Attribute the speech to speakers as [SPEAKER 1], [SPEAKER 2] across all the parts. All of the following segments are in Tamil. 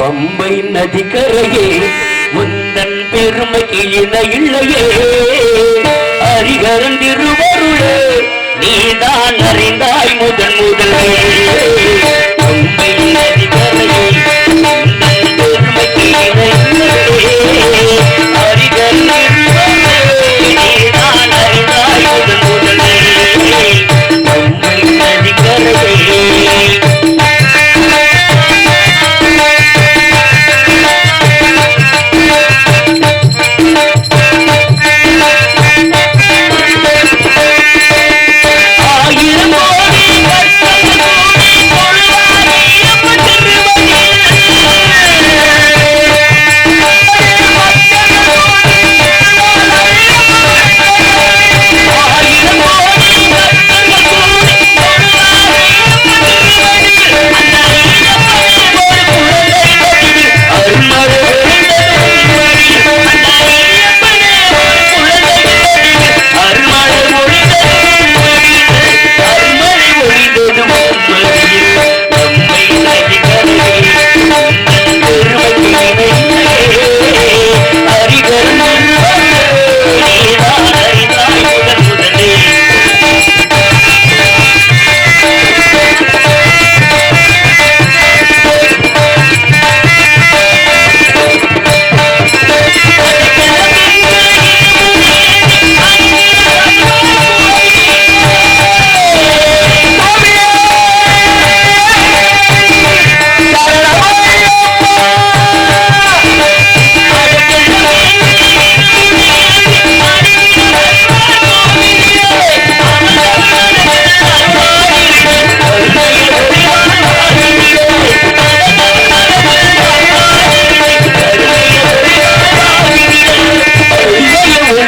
[SPEAKER 1] பம்பை நதிக்கரையே முந்தன் பெருமைக்கு இன இல்லையே. ஹரிகரன் திருவருளே நீதான் அறி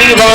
[SPEAKER 1] வீட்டுக்கு போக